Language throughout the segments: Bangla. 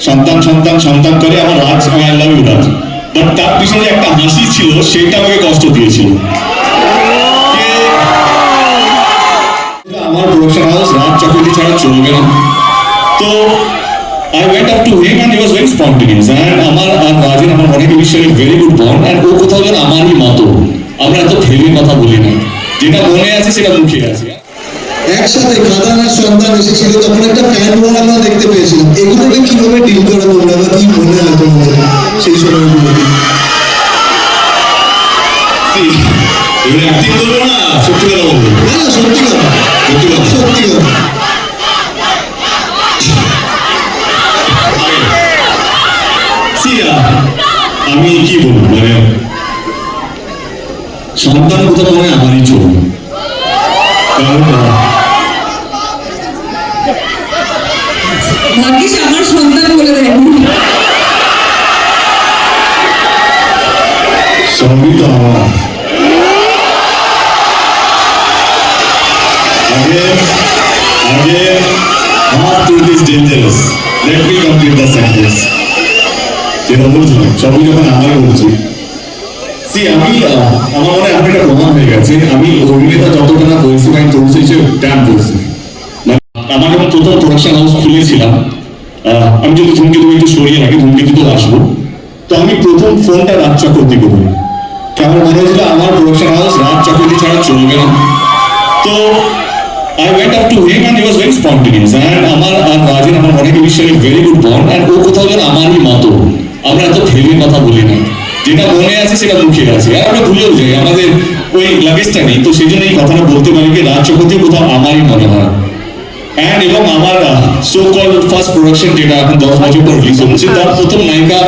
সন্তান সন্তান সন্তান করে আমার Raj I love you Raj. But তার পিছনে একটা হাসি ছিল, সেটা আমাকে কষ্ট দিয়েছিল। আমার প্রোডাকশন হাউস রাজ ছাড়া চলবে না। তো I went up to him and he was very spontaneous and আমার আর রাজের আমার অনেক বিষয়ে ভেরি গুড বন্ড অ্যান্ড ও কোথাও যেন আমারই মতো। আমরা এত ভেবে কথা বলি না। যেটা মনে আছে, সেটা মুখে আছে। একসাথে কাদানার সন্তান এসেছিল তখন একটা ওয়াল আমরা দেখতে পেয়েছিলাম। এগুলোকে কীভাবে ডিল করে তোমরা বা কি মনে হয় তোমাদের? সেই সময়গুলো এবার অ্যাক্টিং করব না? সত্যি কথা বলব। না না সত্যি কথা। সত্যি কথা। সত্যি কথা। uh, আমি কি বলব? মানে সন্তান কোথাও মনে আমারই ছোট কারণ আহ, ভাগ্যিস আমার সন্তান বলে দেয়নি let me complete the sentence যেটা বলছিলাম সবই যখন আমার বলছি। আমি আমার মনে একটা প্রমাণ হয়ে গেছে। আমি অভিনেতা যতটা না বলছি বা চলছে সে ট্যান বলছি আমার যখন প্রথম প্রোডাকশন হাউস খুলেছিলাম আমি যদি ধূমকেতু একটু সরিয়ে রাখি, ধূমকেতু তো আসব। তো আমি প্রথম ফোনটা রাজ চক্রবর্তী করি মনে হয়েছিল আমার প্রোডাকশন হাউস রাজ চক্রবর্তী ছাড়া চলবে না। তো I went up to him and he was very spontaneous and আমার আর রাজের আমার অনেক বিষয়ে ভেরি গুড বন্ড অ্যান্ড ও কোথাও যেন আমারই মতো। আমরা এত ভেবে কথা বলি না। যেটা মনে আছে সেটা মুখে আছে। আর আমরা ভুলেও যাই। আমাদের ওই লাগেজটা নেই। তো সেই জন্য এই কথাটা বলতে পারি যে রাজ চক্রবর্তী কোথাও আমারই মনে হয়। অ্যান্ড এবং আমার সো কল ফার্স্ট প্রোডাকশন যেটা এখন দশ বছর পর রিলিজ হচ্ছে, তার প্রথম নায়িকা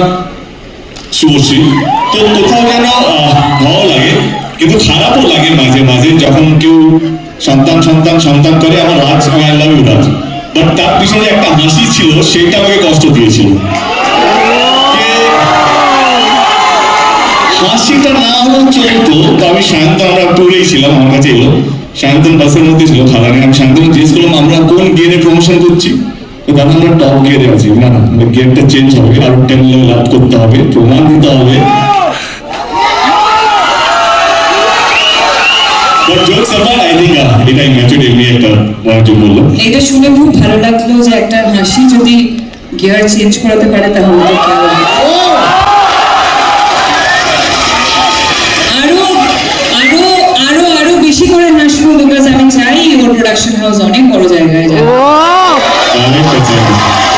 শুভশ্রী। তো কোথাও যেন ভালো লাগে, কিন্তু খারাপও লাগে মাঝে মাঝে যখন কেউ সন্তান সন্তান সন্তান করে আমার Raj I love you Raj. But তার পিছনে একটা হাসি ছিল, সেটা আমাকে কষ্ট দিয়েছিল। হাসিটা না হলেও চলতো তো আমি সায়ন্তন, আমরা ট্যুরেই ছিলাম, আমার কাছে এলো। সায়ন্তন বাসের মধ্যে ছিল খালানে আমি সায়ন্তন জিজ্ঞেস করলাম, আমরা কোন গিয়ে প্রমোশন করছি? তো দাদা আমরা টপ গিয়ারে আছি না না মানে গিয়ারটা চেঞ্জ হবে। আর টেন লেভেল আপ করতে হবে প্রমাণ দিতে হবে। But jokes apart, I think এটাই ম্যাচুড এমনি একটা মনোযোগ বলল এটা শুনে খুব ভালো লাগল যে একটা হাসি যদি গিয়ার চেঞ্জ করাতে পারে তাহলে আরও আরও আরও আরও বেশি করে হাসবো বিকজ আমি চাই ওর প্রোডাকশন হাউস অনেক বড় জায়গায় 7年経つ。よ